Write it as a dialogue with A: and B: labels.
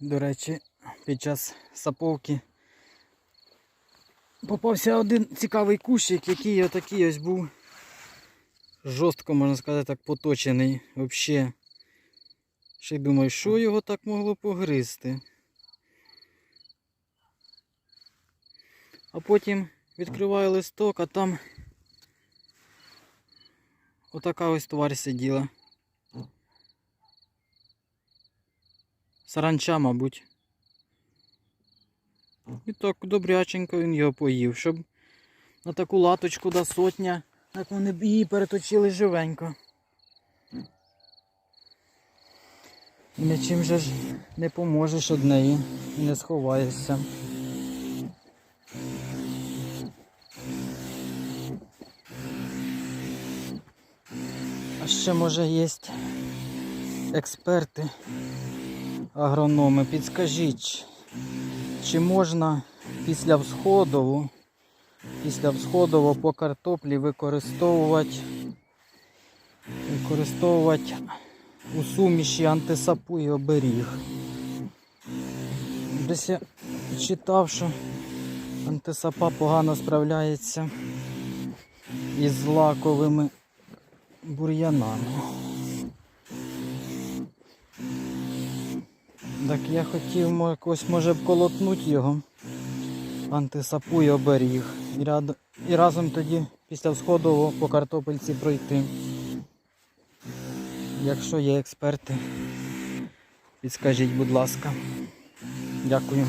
A: До речі, під час саповки попався один цікавий кущик, який отакий ось був жорстко, можна сказати, так поточений. Взагалі. Ще й думаю, що його так могло погризти. А потім відкриваю листок, а там отака ось тварь сиділа. Саранча, мабуть. І так добряченько він його поїв, щоб на таку латочку до сотня, так вони б її переточили живенько. І нічим же ж не поможеш од неї, і не сховаєшся. А ще може є експерти, агрономи, підскажіть, чи можна після всходову, після всходову по картоплі використовувати, використовувати у суміші антисапу і оберіг. Десь я читав, що антисапа погано справляється із злаковими бур'янами. Так я хотів якось може б колотнути його антисапу і оберіг. І, рад... і разом тоді після всходового по картопельці пройти. Якщо є експерти, підскажіть, будь ласка. Дякую.